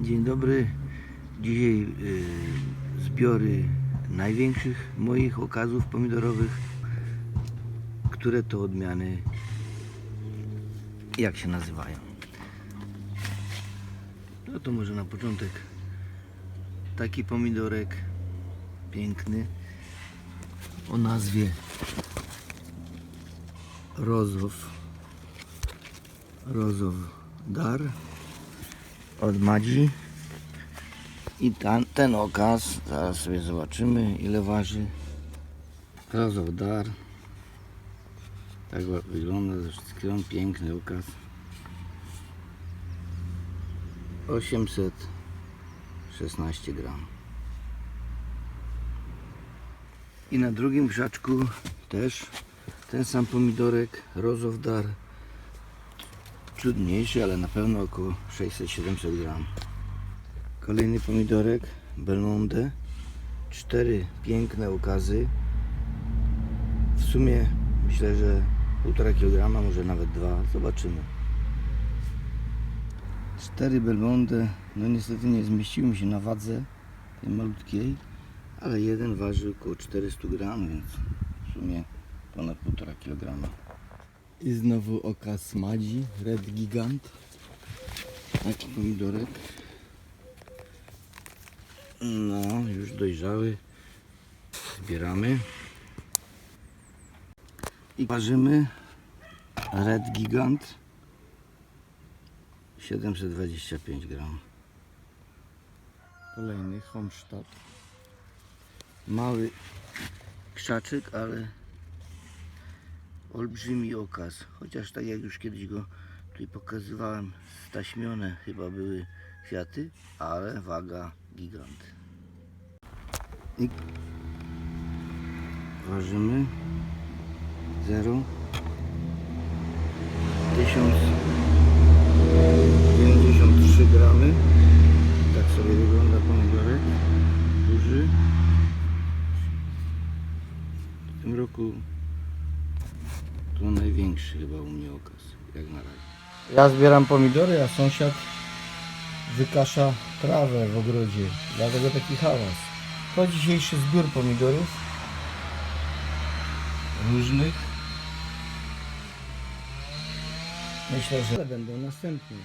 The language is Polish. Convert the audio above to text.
Dzień dobry. Dzisiaj y, zbiory największych moich okazów pomidorowych. Które to odmiany, jak się nazywają? No to może na początek taki pomidorek piękny o nazwie Rozow Rozow Dar od Madzi i ten, ten okaz zaraz sobie zobaczymy ile waży. Rozow Dar tak wygląda ze piękny okaz. 816 gram. I na drugim krzaczku też ten sam pomidorek Rozow Dar trudniejszy, ale na pewno około 600-700 gram. Kolejny pomidorek Belmonte. Cztery piękne okazy. W sumie myślę, że 1,5 kg, może nawet 2. Zobaczymy. Cztery Belmonte. No niestety nie zmieściły się na wadze tej malutkiej, ale jeden waży około 400 gram, więc w sumie ponad 1,5 kg. I znowu okaz Madzi, Red Gigant. Taki pomidorek. No, już dojrzały. Zbieramy. I parzymy Red Gigant. 725 gram. Kolejny Homstadt. Mały krzaczyk, ale olbrzymi okaz. Chociaż tak jak już kiedyś go tutaj pokazywałem, staśmione chyba były kwiaty, ale waga gigant. I ważymy 0 1093 gramy. Tak sobie wygląda pomidorek. Duży. W tym roku to największy chyba u mnie okaz, jak na razie. Ja zbieram pomidory, a sąsiad wykasza trawę w ogrodzie. Dlatego taki hałas. To dzisiejszy zbiór pomidorów. Różnych. Myślę, że będą następne.